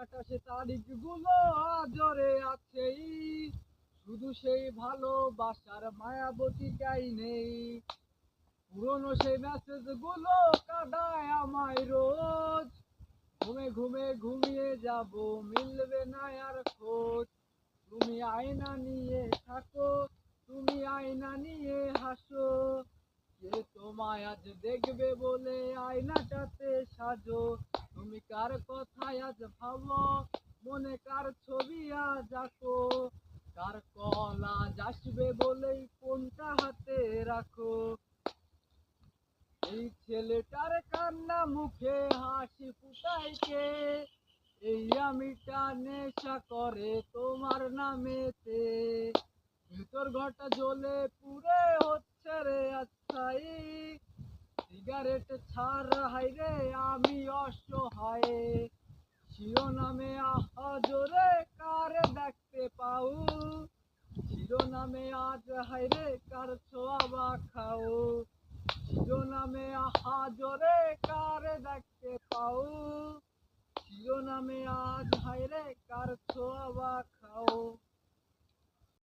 আকাশে তারিখগুলো আজরে আছেই। শুধু সেই ভালোবাসার মায়াবতীটাই নেই। পুরনো সেই মেসেজগুলো কাদায় আমায় রোজ। ঘুমে ঘুমে ঘুমিয়ে যাব, মিলবে না আর খোঁজ। তুমি আয়না নিয়ে থাকো, তুমি আয়না নিয়ে হাসো। কে তোমায় আজ দেখবে বলে আয়নাটাতে সাজো। তুমি কার কথায় আজ ভাবো? মনে কার ছবি আজ আঁকো? কার কল আসবে বলেই কোনটা হাতে রাখো? এই ছেলেটার কান্না মুখে হাসি ফুটাইকে এই আমিটা নেশা করে তোমার নামেতে। ভিতর ঘরটা জ্বলে পুরে হচ্ছে রে আচ্ছাই। সিগারেট ছাড় হাই রে আমি শিরোনামে আহা জোরে কারে দেখতে পাও? শিরোনামে আজ হাইরে কার ছোয়াবা খাও? শিরোনামে আহা জোরে কারে দেখতে পাও? শিরোনামে আজ হাইরে কার ছোয়াবা খাও?